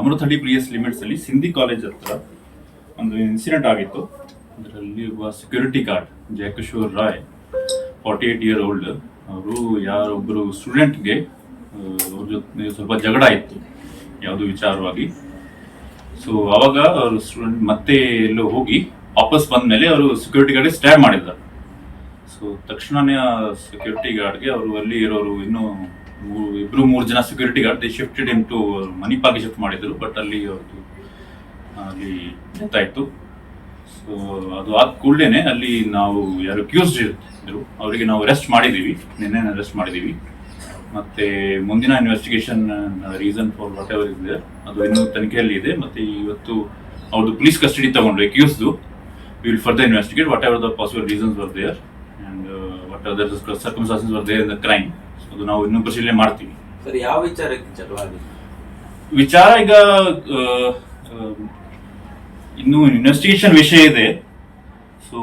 Amruthahalli P S limits ಅಲ್ಲಿ Sindhi college ಹತ್ರ ಒಂದು ಇನ್ಸಿಡೆಂಟ್ ಆಗಿತ್ತು. ಅದರಲ್ಲಿ ಒಬ್ಬ security guard Jayakishore Roy forty eight year old ಅವರು ಯಾರೊಬ್ಬರು ಸ್ಟೂಡೆಂಟ್ಗೆ ಅವ್ರ ಜೊತೆ ಸ್ವಲ್ಪ ಜಗಳ ಇತ್ತು ಯಾವುದೋ ವಿಚಾರವಾಗಿ. ಸೊ ಅವಾಗ ಅವರು ಸ್ಟೂಡೆಂಟ್ ಮತ್ತೆ ಎಲ್ಲೋ ಹೋಗಿ ವಾಪಸ್ ಬಂದ್ಮೇಲೆ ಅವರು ಸೆಕ್ಯೂರಿಟಿ ಗಾರ್ಡ್ಗೆ ಸ್ಟ್ಯಾಬ್ ಮಾಡಿದ್ದಾರೆ ಸೊ ತಕ್ಷಣನೇ ಸೆಕ್ಯೂರಿಟಿ ಗಾರ್ಡ್ಗೆ ಅವರು ಅಲ್ಲಿ ಇರೋರು ಇನ್ನೂ ಇಬ್ರು ಮೂರು ಜನ security guard they shifted into ಮಣಿಪಾಲ್ಗೆ shift ಮಾಡಿದ್ರು ಬಟ್ ಅಲ್ಲಿ ಅವ್ರದ್ದು ಅಲ್ಲಿ ಡೆತ್ ಆಯಿತು ಸೊ ಅದು ಆದ ಕೂಡಲೇ ಅಲ್ಲಿ ನಾವು ಯಾರು ಕ್ಯೂಸ್ಡ್ ಇದ್ರು. ಅವರಿಗೆ ನಾವು ಅರೆಸ್ಟ್ ಮಾಡಿದ್ದೀವಿ ನಿನ್ನೆ ಅರೆಸ್ಟ್ ಮಾಡಿದ್ದೀವಿ ಮತ್ತೆ ಮುಂದಿನ investigation reason for whatever is there ಅದು ಇನ್ನೂ ತನಿಖೆಯಲ್ಲಿ ಇದೆ. ಮತ್ತೆ ಇವತ್ತು ಅವ್ರದ್ದು ಪೊಲೀಸ್ ಕಸ್ಟಡಿ ತಗೊಂಡು we will further investigate whatever the possible reasons were there and whatever the circumstances were there in the crime ಅದು ನಾವು ಇನ್ನೂ ಪರಿಶೀಲನೆ ಮಾಡ್ತೀವಿ. ಸರ್ ಯಾವ ವಿಚಾರಕ್ಕೆ ಚಲವಾಗಿ ಆಗಿತ್ತು ವಿಚಾರ ಈಗ ಇನ್ನು ಇನ್ವೆಸ್ಟಿಗೇಷನ್ ವಿಷಯ ಇದೆ. So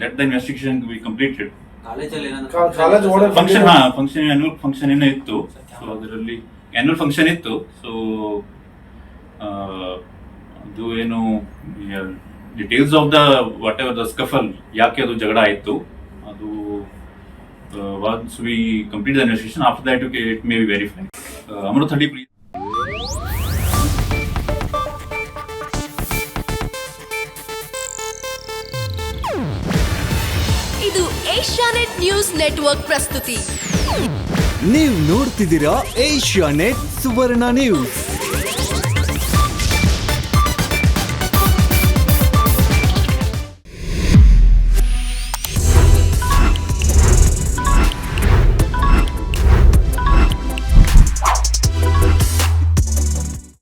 let the investigation be completed function ಹಾ ಫಂಕ್ಷನ್ ಆನ್ಯುವಲ್ ಫಂಕ್ಷನ್ ಏನೋ ಇತ್ತು. ಸೊ ಅದರಲ್ಲಿ ಆನ್ಯುವಲ್ ಫಂಕ್ಷನ್ ಇತ್ತು. ಸೊ ಅದು ಏನು details of the whatever the scuffle ಯಾಕೆ ಅದು ಜಗಳ ಆಯಿತು. Once we complete the investigation after that it may be verify Amruthahalli police ಇದು ಏಷ್ಯಾನೆಟ್ ನ್ಯೂಸ್ ನೆಟ್ವರ್ಕ್ ಪ್ರಸ್ತುತಿ. ನೀವು ನೋಡ್ತಿದ್ದೀರಾ ಏಷ್ಯಾ ನೆಟ್ ಸುವರ್ಣ ನ್ಯೂಸ್.